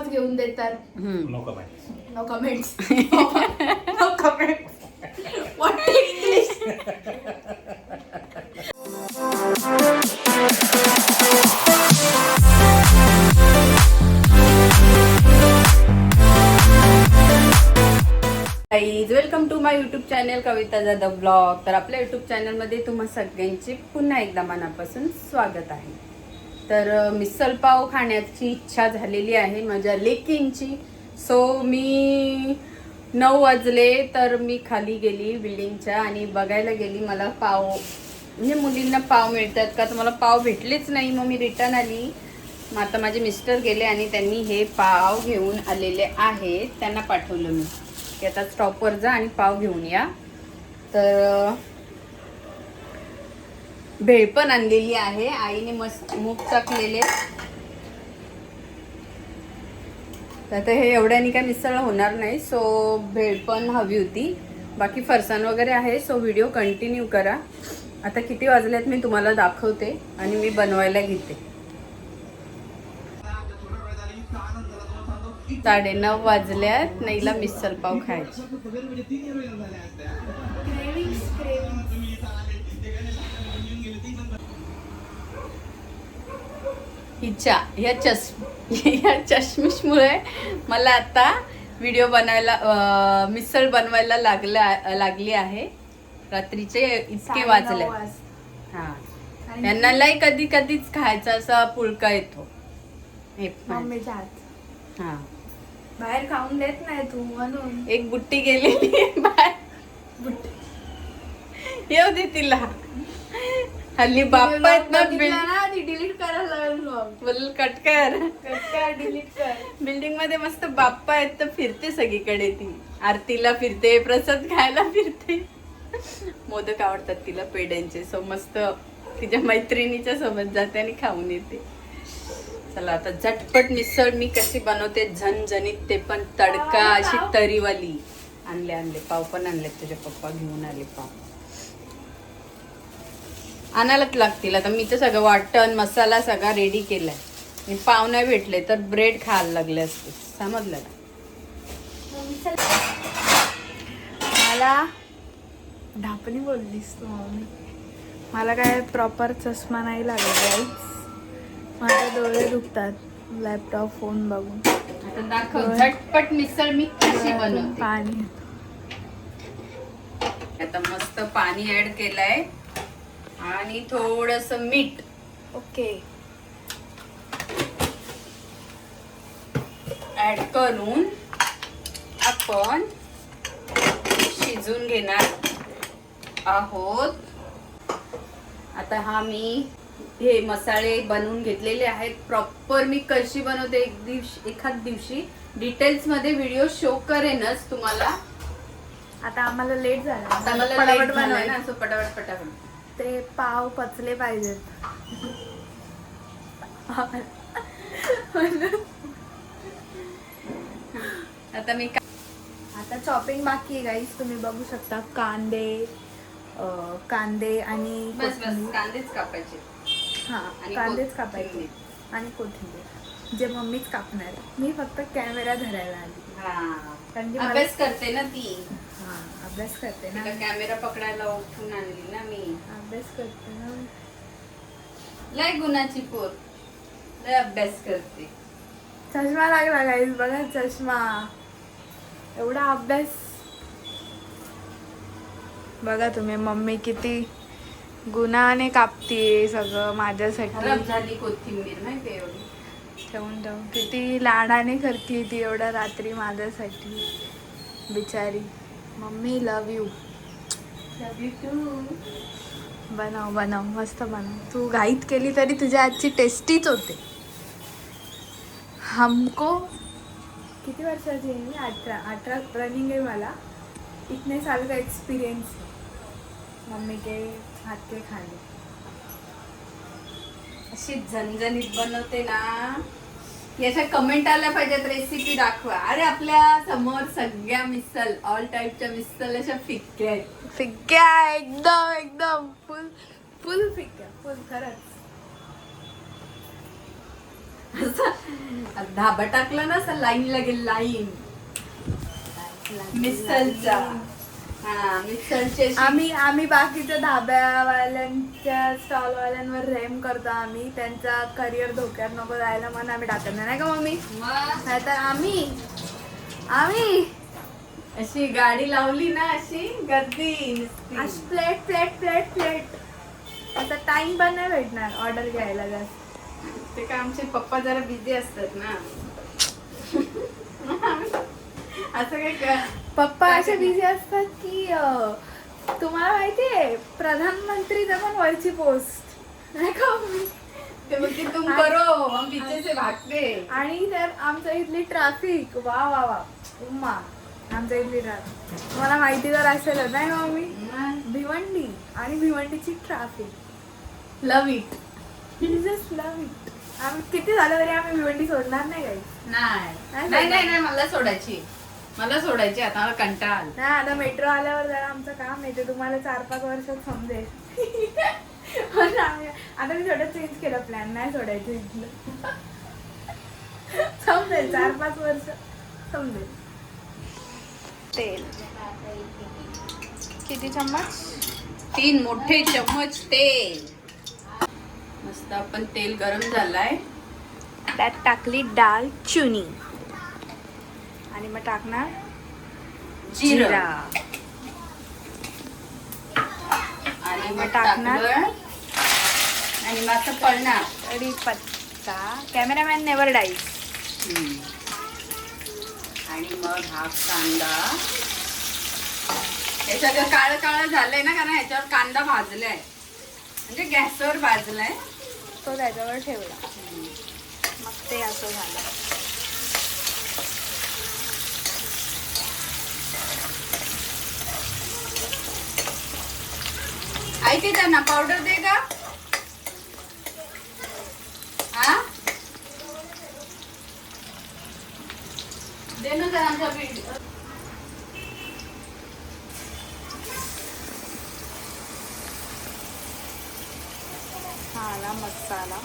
पप्पाच घेऊन देतात. No comment no comments no comments what English guys welcome to my YouTube channel Kavita Jadhav blog तर आपल्या YouTube चॅनलमध्ये तुम्हा सगळ्यांचे पुन्हा एकदा मनापासून स्वागत आहे. तर अ, मिसळ पाव खाण्याची इच्छा झालेली आहे माझ्या लेकींची. सो मी नऊ वाजले तर मी खाली गेली बिल्डिंगच्या आणि बघायला गेली मला पाव म्हणजे मुलींना पाव मिळतात का? तर मला पाव भेटलेच नाही. मग मी रिटर्न आली. मग आता माझे मिस्टर गेले आणि त्यांनी हे पाव घेऊन आलेले आहेत त्यांना पाठवलं मी. की आता स्टॉपवर जा आणि पाव घेऊन या. तर भेळ पण आणलेली आहे. आईने मस्त मूग टाकलेले. तर आता हे एवढ्याने काय मिसळ होणार नाही सो भेळ पण हवी होती. बाकी फरसाण वगैरे आहे सो व्हिडिओ कंटिन्यू करा. आता किती वाजल्यात मी तुम्हाला दाखवते आणि मी बनवायला घेते. साडे नऊ वाजल्यात नाहीला मिसळ पाव खायची. हिच्या ह्या चष ह्या चष्मिशमुळे मला आता व्हिडिओ बनवायला मिसळ बनवायला लागला लागली आहे. रात्रीचे इतके वाजले. हा. यांना लय कधी कधीच खायचा असा पुळका येतो. हे हा. बाहेर खाऊन देत नाही तू म्हणून. एक बुट्टी गेलेली बाहेर. बुट्टी. येऊ दे तिला. हल्ली बाप्पा आहेत ना डिलीट करायला लागेल मग. बोल कट कर. डिलीट कर बिल्डिंगमध्ये मस्त बाप्पा आहेत तर फिरते सगळीकडे ती. आरतीला फिरते प्रसाद खायला फिरते. मोदक आवडतात तिला पेड्यांचे सो मस्त तिच्या मैत्रिणीच्या सोबत जाते आणि खाऊन येते. चला आता झटपट मिसळ मी कशी बनवते? झणझणीत ते पण तडका अशी तरीवाली. आणले आणले. पाव पण आणले तुझे पप्पा. घेऊन आले पाव. आणायलाच लागतील. आता मी तर सगळं वाटण मसाला सगळा रेडी केलाय. आणि पाव नाही भेटले तर ब्रेड खायला लागले असते. समजलं का? मला ढापणी बोललीस तू मम्मी. मला काय प्रॉपर चष्मा नाही लागला गाईच माझे डोळे दुखतात लॅपटॉप फोन बघून. आता दाखव झटपट मिसळ मी कशी बनवते? पाणी आता मस्त पाणी ऍड केलंय. आणि थोडस मीठ. ओके. ऍड करून आपण शिजून घेणार आहोत. आता हा मी हे मसाले बनवून घेतलेले आहेत. प्रॉपर मी कशी बनवते एक दिवशी एखाद दिवशी डिटेल्समध्ये व्हिडिओ शो करेनच तुम्हाला. आता आम्हाला लेट झाला. आता मला पटापट. ना असं पटापट पटापट. ते पाव पचले पाहिजेत. आता मी आता चॉपिंग बाकी आहे गाईस तुम्ही बघू शकता कांदे कांदे आणि बस बस. कांदेच कापायचे. हा कांदेच कापायचे. आणि कोथिंबीर. जे मम्मीच कापणार. मी फक्त कॅमेरा धरायला आली. हा. कारण की अभ्यास करते ना ती. अभ्यास करते ना. कॅमेरा पकडायला उठून आणली ना मी. अभ्यास करते ना. लय गुणाची पोर. लय अभ्यास करते. चष्मा लागला गाईस बघा चष्मा. एवढा अभ्यास. बघा तुम्ही मम्मी किती गुणाने कापतीये सगळं माझ्यासाठी. झाली कोथिंबीर माहिती एवढी. ठेवून ठेवून. किती लाडाने करते ती एवढ्या रात्री माझ्यासाठी. बिचारी. मम्मी लव यू बनव बनव मस्त बनव. तू घाईत केली तरी तुझ्या आजची टेस्टीच होते. हमको किती वर्षाची आहे मी अठरा अठरा रनिंग आहे मला. इतने साल का एक्सपीरियंस है मम्मी के हाथ के खाने अशी झणझणीत बनवते ना. याच्या कमेंट आल्या पाहिजेत रेसिपी दाखवा. अरे आपल्यासमोर सगळ्या मिसल ऑल टाईपच्या मिसल अशा फिक्क्या आहेत. फिक्क्या एकदम एकदम. फुल फुल फिक्क्या फुल खरंच. असा धाबा टाकला ना असं लाईन लागेल लाईन मिसलचा आम्ही आम्ही बाकीच्या धाब्यावाल्यांच्या स्टॉलवाल्यांवर रेम करतो आम्ही. त्यांचा करिअर धोक्यात नको जायला म्हणून आम्ही टाकत नाही. का मम्मी? नाहीतर आम्ही आम्ही अशी गाडी लावली ना अशी गर्दी. अशी प्लेट प्लेट प्लेट प्लेट आता टाइम पण नाही भेटणार ऑर्डर घ्यायला जास्त. ते काय आमचे पप्पा जरा बिझी असतात ना. असं काय पप्पा असे बिझी असतात की अं, तुम्हाला माहितीये प्रधानमंत्रीचं पण वरची पोस्ट नाही का मम्मी? ते बोलते तुम करो हम पीछे से भागते. आणि तर आमच्या इथली ट्रॅफिक वा वा वा. उम्मा आमच्या इथली ट्रॅफिक तुम्हाला माहिती तर असेलच नाही मम्मी? भिवंडी आणि भिवंडीची traffic love it just love it आम्ही किती झालं तरी आम्ही भिवंडी सोडणार नाही काही नाही. नाही मला सोडायची. मला सोडायची आता मला कंटाळा आला. नाही आता मेट्रो आल्यावर जरा आमचं काम आहे ते तुम्हाला चार पाच वर्षात समजेल. पण आम्ही- आता मी थोडं चेंज केलं प्लॅन नाही सोडायचं इथलं. समजेल चार पाच वर्ष समजेल. तेल किती चम्मच? तीन मोठे चम्मच तेल. मस्त आपण तेल गरम झालाय. त्यात टाकली डाळ चुनी. आणि मग टाकणार जिरं. आणि मग टाकणार? आणि मग असं पळणार. कढीपत्ता कॅमेरामॅन नेवर हम्म. आणि मग हा कांदा. सगळं काळं काळं झालंय ना कारण ह्याच्यावर कांदा भाजलाय. म्हणजे गॅसवर भाजलाय. तो त्याच्यावर ठेवला. मग ते असं झालं. आई ते त्यांना पावडर दे का? हा? दे ना जरा आमचा व्हिडिओ आला मसाला.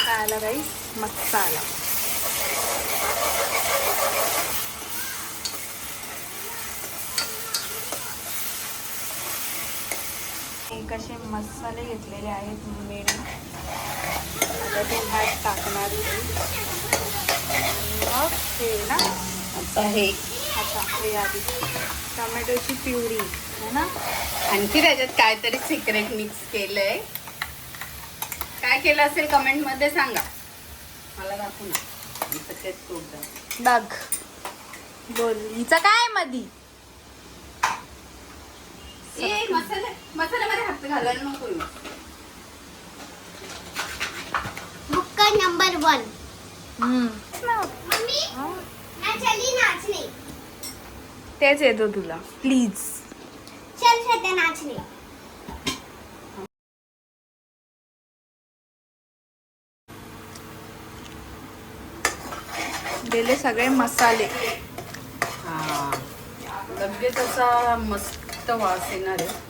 काय आला काही मसाला. एक असे मसाले घेतलेले आहेत मिळून आता ते ह्यात टाकणार मग हे ना आता हे. अच्छा हे आधी. टोमॅटोची प्युरी है ना? आणखी त्याच्यात काहीतरी सिक्रेट मिक्स केलंय. काय केलं असेल कमेंटमध्ये सांगा. मला दाखवू ना. बघ. बोल. हिचं काय मधी? मसाले. मसाल्यामध्ये हात घालायला नको बुक्का नंबर वन. हम्म. मम्मी. मैं चली नाचने. तेच येतो तुला. प्लीज चल श्रद्धा नाचने. दिले सगळे मसाले. हा. लगेच असा मस्त वास येणार आहे.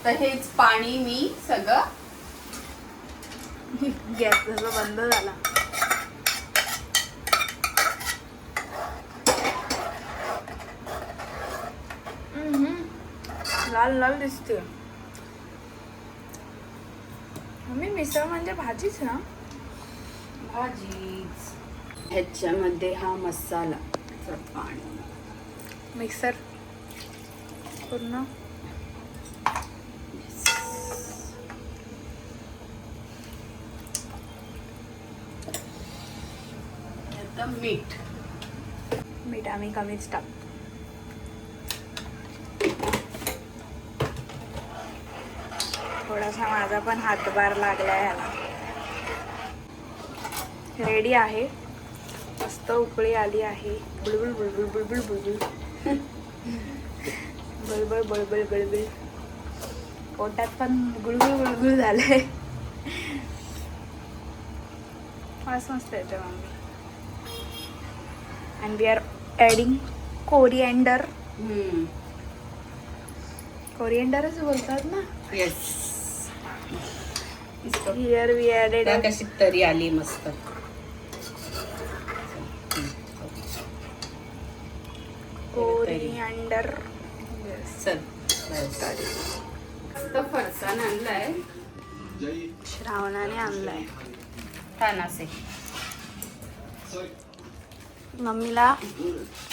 आता हेच पाणी मी सगळं गॅस जसं बंद झाला. लाल लाल दिसते मी मिसळ म्हणजे भाजीच ना? भाजीच. ह्याच्यामध्ये हा मसाला पाणी. मिक्सर. पूर्ण. आता मीठ. मीठ आम्ही कमीच टाकतो थोडासा माझा पण हातभार लागला ह्याला. रेडी आहे. मस्त उकळी आली आहे. बुलबुल बुलबुल बुलबुल बुलबुल. बळबळ बळबळ बळबळ पोटात पण गुळगुळ गुळगुळ झालंय. फास मस्त आहे mummy. And we are adding coriander hmm. कोरिएंडरच बोलतात ना? येस हिअर वी ॲडेड त्या कशी तरी आली मस्त. कोरिएंडर चल फरसाण आणलाय. श्रावणाने आणलाय. छान असे. मम्मीला.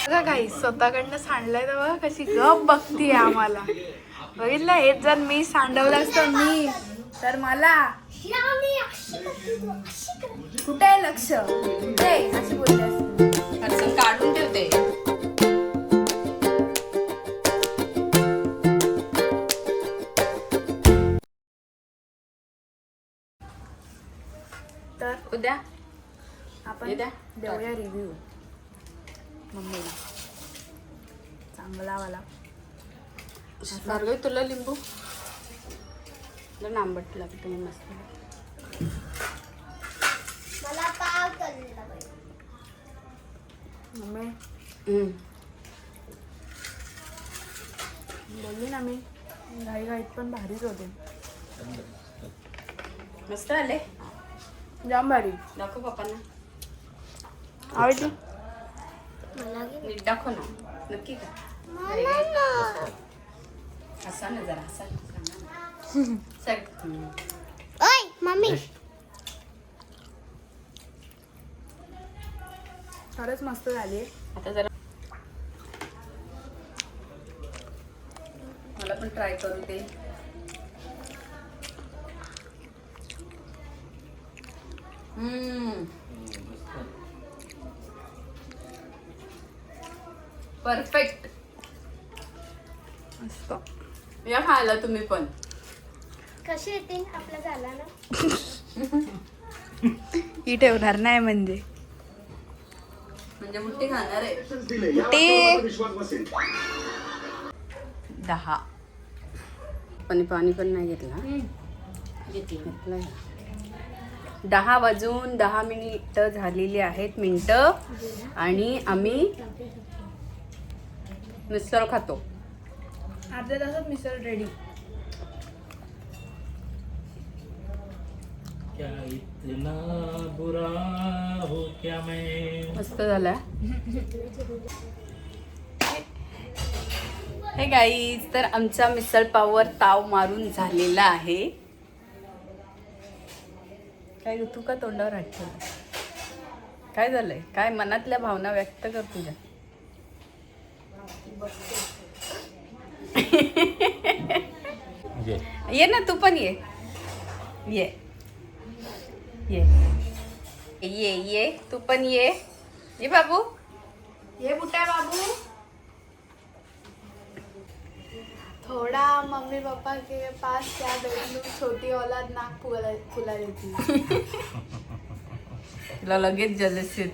बघा काही स्वतःकडनं सांडलंय तर बघा कशी गप बघतीये आम्हाला. बघितलं? हेच जर मी सांडवलं असतं मी. तर मला. कुठे आहे लक्ष? कुठे? अशी बोलते. काढून ठेवते. तर उद्या? आपण? देऊया रिव्ह्यू तुला लिंबू? तुला आंबट लागते मस्त. मला पाव. बोलली ना मी. घाई घाईत पण भारीच होते. मस्त आले? जाम भारी. दाखव पप्पांना. आवडली. नीट दाखव ना. नक्की का. हसा ना जरा हसा सर हम्म. ओय मम्मी. खरंच मस्त झाली. आता जरा मला पण ट्राय करू दे. परफेक्ट या खायला तुम्ही पण. कशी येते आपला झाला ना? ही ठेवणार नाही म्हणजे. म्हणजे मुठ्ठी खाणार आहे. ते दहा. पण पाणी पण नाही घेतला घेतलं दहा वाजून दहा मिनिटं झालेली आहेत मिनटं. आणि आम्ही मिसळ खातो. अर्ध्या तासात मिसळ रेडी क्या इतना बुरा हो क्या मैं? मस्त झाला. हे गाईज तर आमच्या मिसळ पाववर ताव मारून झालेला आहे. काय ग, तू का तोंडावर ठेवला? काय झालंय? काय मनातल्या भावना व्यक्त कर तुझ्या. ये। ये ना तू पण ये. ये. ये. ये ये. तू पण ये. ये बाबू. ये बुट्टा बाबू. थोड़ा मम्मी पापा के पास क्या बैठलू छोटी औलाद नाक फुला फुला देती तिला लगेच जलस येत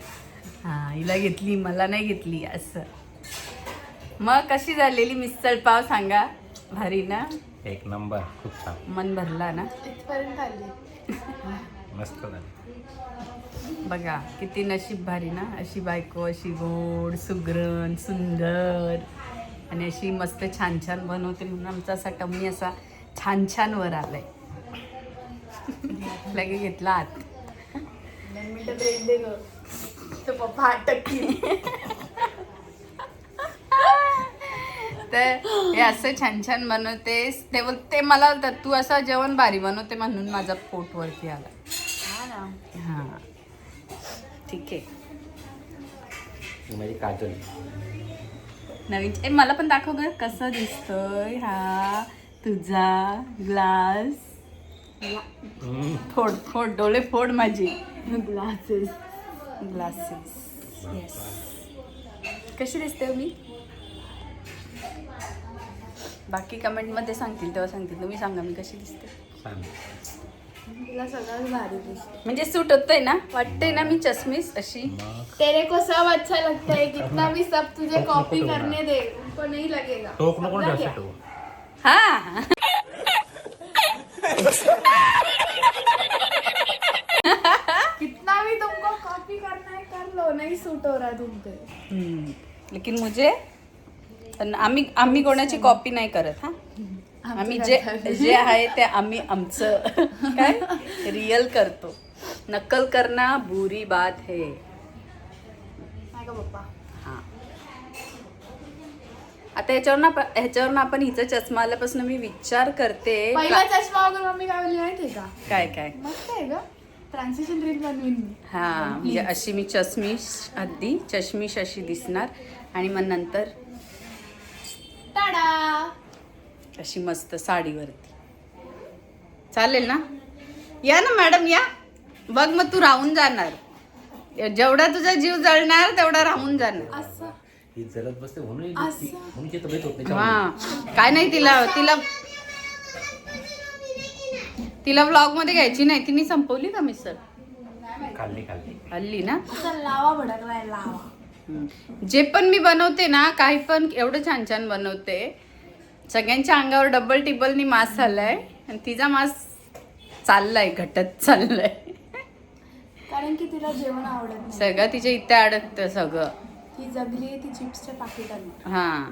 हा हिला घेतली मला नाही घेतली असं. मग कशी झालेली मिसळ पाव सांगा? भारी ना? एक नंबर खूप छान. मन भरला ना? इथपर्यंत आली. मस्त झाली. बघा किती नशीब भारी ना? अशी बायको अशी गोड सुगरण सुंदर आणि अशी मस्त छान छान बनवते म्हणून आमचा असा टम्मी असा छान छान वर आलाय. लगे घेतला आत. पप्पा अटकतील तर हे असं छान छान बनवतेस ते बोल ते मला तू असं जेवण भारी बनवते म्हणून माझा पोट वरती आला. हा ना. हां. ठीक आहे. ही माझी काजल. नवीन ए मला पण दाखव ग कसं दिसतोय हा तुझा ग्लास. फोड फोड डोळे फोड माझे. ग्लासेस. ग्लासेस. येस कशी दिसते हो मी? बाकी कमेंटमध्ये सांगतील तेव्हा सांगतील. तुम्ही सांगा मी कशी दिसते? सगळं भारी म्हणजे सूट होतंय ना? वाटतय ना मी चष्मीस अशी? तेरे को सब अच्छा लगता है कितना भी सब तुझे कॉपी करने दे उनको नहीं लगेगा। टोक नको कितना भी तुमको कॉपी करना है कर लो नहीं सूट हो रहा तुमको लेकिन मुझे पण आम्ही आम्ही कोणाची कॉपी नाही. करत हा? आम्ही जे जे आहे ते आम्ही आमचं काय? रिअल करतो. नक्कल करना बुरी बात है. हा. आता ह्याच्यावर ह्याच्यावर आपण हिचा चष्मा आल्यापासून मी विचार करते. पहिला चष्मा वगैरे मम्मी काय बोलली माहितीये का? काय काय? मस्त आहे ट्रान्सिशन रील बनवीन हा म्हणजे अशी मी चष्मीश आधी चष्मीश अशी दिसणार आणि मग नंतर टाडा अशी मस्त साडीवरती. चालेल ना? या ना मॅडम या. बघ मग तू राहून जाणार. जेवढा तुझा जीव जळणार तेवढा राहून जाणार. असं. ही जलद बसते म्हणून असं. ती- म्हणून ती तब्येत होत नाही काय नाही तिला तिला तिला व्लॉगमध्ये घ्यायची नाही. तिने संपवली का मिसळ? खाल्ली खाल्ली. हल्ली ना? लावा भडकलाय लावा. जे पण मी बनवते ना काही पण एवढं छान छान बनवते. सगळ्यांच्या अंगावर डबल टिबलनी मास झालाय आणि तिचा मास चाललाय घटत चाललाय. कारण की तिला जेवण आवडत नाही. सगळं तिच्या इथे अडकतं सगळं. ती जगली ती चिप्सच्या पाकिटांना हा.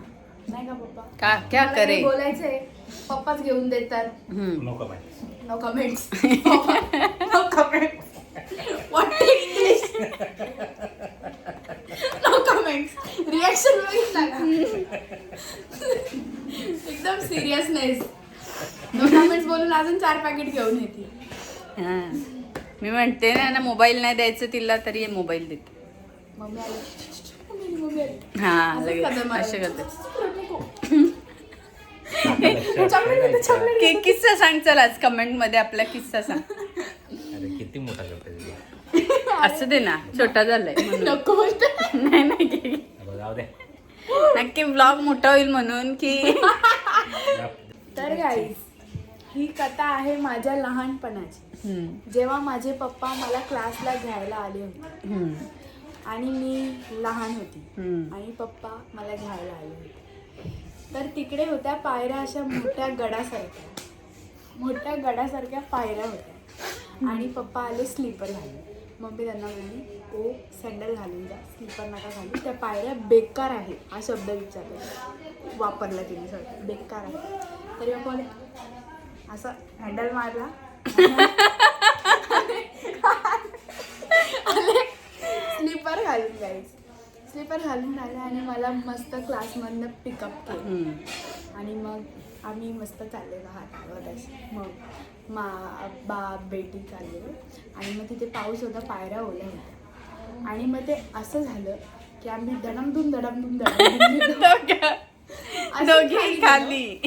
नाही का पप्पा? का क्या करे? काही बोलायचंय. पप्पाच घेऊन देतात. हम्म. नको माहिती no comments no comments what English no comments reaction एकदम सिरियसनेस नो कमेंट्स बोलून अजून चार पॅकेट घेऊन येते. हा. मी म्हणते ना ना मोबाईल नाही द्यायचं तिला तरी मोबाईल देते. मम्मी आली. मम्मी आली, मम्मी आली. हा लगेच. असे करते. किस्सा सांग चल आज कमेंटमध्ये आपला किस्सा सांग. अरे किती मोठा असं दे ना छोटा झालाय म्हणून. नको नाही नाही की- बरं, जाऊ दे. नक्की ब्लॉग मोठा होईल म्हणून की. तर गाईज ही कथा आहे माझ्या लहानपणाची. हम्म, जेव्हा माझे पप्पा मला क्लासला घ्यायला आले होते. हम्म, आणि मी लहान होती. हम्म. आणि पप्पा मला घ्यायला आले होते. तर तिकडे होत्या पायऱ्या अशा मोठ्या गडासारख्या. मोठ्या गडासारख्या पायऱ्या होत्या. आणि पप्पा आले स्लीपर घालून. मम्मी त्यांना बोलली ओ सँडल घालून जा स्लीपर नका घालू. त्या पायऱ्या बेकार आहे हा शब्द विचारला. वापरला तिने सगळं बेकार आहे तरी बोलले असं हँडल मारला. स्लीपर घालून जायचं. स्लीपर घालून आले आणि मला मस्त क्लासमधनं पिकअप केलं. आणि मग आम्ही मस्त चाललेलो हात हलवत असे मग मा बाप बेटी चाललेलो. आणि मग तिथे पाऊस होता पायऱ्या ओल्या होत्या. आणि मग ते असं झालं की आम्ही दोघं- असं दोघी खाली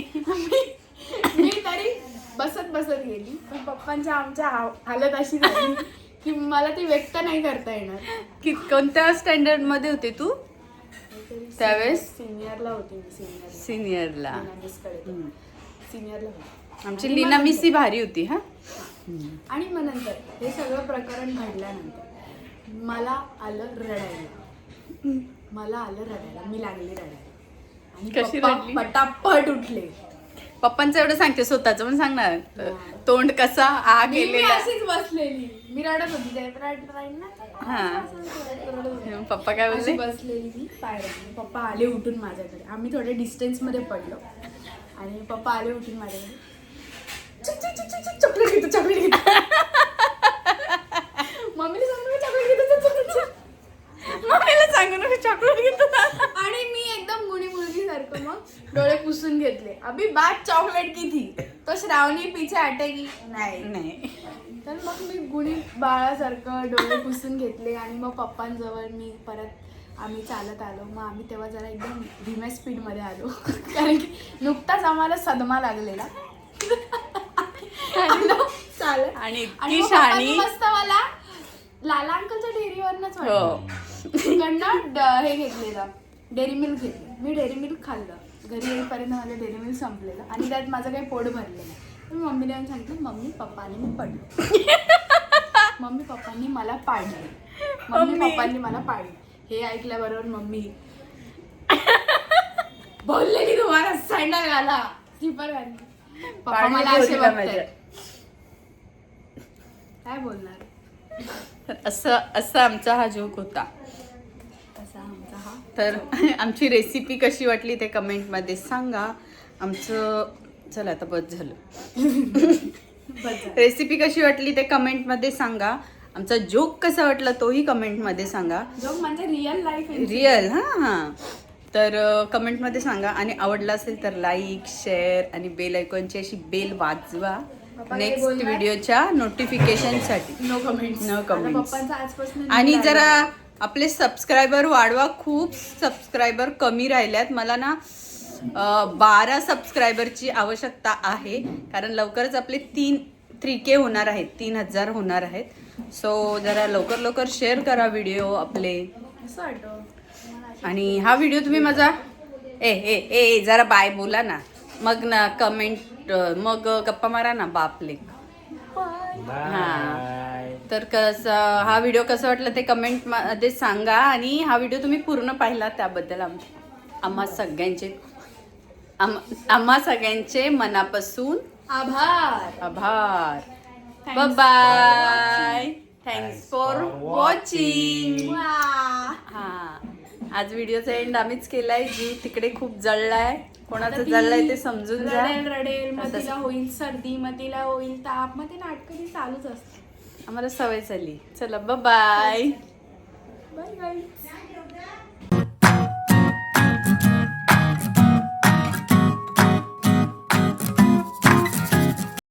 मी तरी बसत बसत गेली. पण पप्पांच्या आमच्या हालत अशी झाली की मला ती व्यक्त नाही करता येणार. कि कोणत्या स्टँडर्डमध्ये होते तू? त्यावेळेस? सिनियरला होती मी सिनियरला. सिनियरला. होती. आमची लीना मिस भारी होती हा? आणि मग नंतर हे सगळं प्रकरण घडल्यानंतर मला आलं रडायला. मला आलं रडायला. मी लागली रडायला. आणि? पटापट उठले. पप्पांचं एवढं सांगते स्वतःच पण सांगणार. तोंड कसा आ मी मी केलेला अशीच बसलेली. मी रडत होती. ते रड- रड ना. हा. पप्पा काय बोलले? बसलेली मी पप्पा आले उठून माझ्याकडे. आम्ही थोडे डिस्टन्समध्ये पडलो. आणि पप्पा आले उठून माझ्याकडे. "चिक, चिक, चिक, चिक, चिक, चॉकलेट घेतो चॉकलेट घेतो. मम्मीने सांगितलं चॉकलेट घेतो चल, चल, चल, चल." मम्मीला सांगू नका चॉकलेट घेतो. आणि मी एकदम गुणी मुलगी सारखं मग डोळे पुसून घेतले. अभि बात चॉकलेट की थी? तो श्रावणी पीछे हटेगी. नाही. नाही. तर मग मी गुणी बाळासारखं डोळे पुसून घेतले आणि मग पप्पांजवळ मी परत आम्ही चालत आलो. मग आम्ही तेव्हा जरा एकदम धीम्या स्पीडमध्ये आलो. कारण की नुकताच आम्हाला सदमा लागलेला. चालत आणि इतकी शहाणी. मस्त मला लाला अंकलच्या डेअरीवरनच हो. वाटलं. हे घेतलेलं. डेअरी मिल्क घेतलं. मी डेअरी मिल्क खाल्लं. घरी येईपर्यंत माझं डेअरी मिल्क संपलेलं. आणि त्यात माझं काही पोट भरलेलं. मी मम्मीने येऊन सांगितलं मम्मी पप्पाने मी पडलो. मम्मी पप्पांनी मला पाडले. मम्मी. पप्पांनी मला पाडले. हे ऐकल्याबरोबर मम्मी बोलले की तुम्हाला सँडल घाला. स्लीपर घाला पप्पा मला असे. काय बोलणार? तर असं असं आमचा हा जोक होता. तर आमची रेसिपी कशी वाटली ते कमेंटमध्ये सांगा. आमचं चला आता बस झालं. रेसिपी कशी वाटली ते कमेंटमध्ये सांगा. आमचा जोक कसा वाटला तोही कमेंटमध्ये सांगा. जो म्हणजे रिअल लाईफ रिअल हां हां. तर कमेंटमध्ये सांगा आणि आवडला असेल तर लाईक शेअर आणि बेल आयकॉनची अशी बेल वाजवा. नेक्स्ट? व्हिडिओच्या नोटिफिकेशनसाठी नो कमेंट. पप्पांचा आजपासून आणि जरा आपले सबस्क्रायबर वाढवा. खूप सबस्क्रायबर कमी राहिल्यात. मला ना बारा सबस्क्रायबरची आवश्यकता आहे. कारण लवकरच आपले तीन थ्री के होणार आहेत. तीन हजार होणार आहेत. सो जरा लवकर लवकर शेअर करा व्हिडिओ आपले. आणि हा व्हिडिओ तुम्ही माझा ए ए ए जरा बाय बोला ना. मग ना कमेंट मग गप्पा मारा ना बापले. हा. तर कसं हा व्हिडिओ कसा वाटला ते कमेंटमध्ये सांगा. आणि हा व्हिडिओ तुम्ही पूर्ण पाहिला त्याबद्दल आम आम्हा सगळ्यांचे आम- आम्हा सगळ्यांचे मनापासून आभार. आभार. Bye thanks for watching. हा. आज व्हिडिओचा एंड आम्हीच केलाय. जीव तिकडे खूप जळलाय. कोणाचं आता ती जळलाय ते समजून जा. रडेल रडेल. मग आता- तिला होईल सर्दी मग तिला होईल ताप. मग ते नाटकं ती चालूच असते. आम्हाला सवय झाली. चला बाय बाय बाय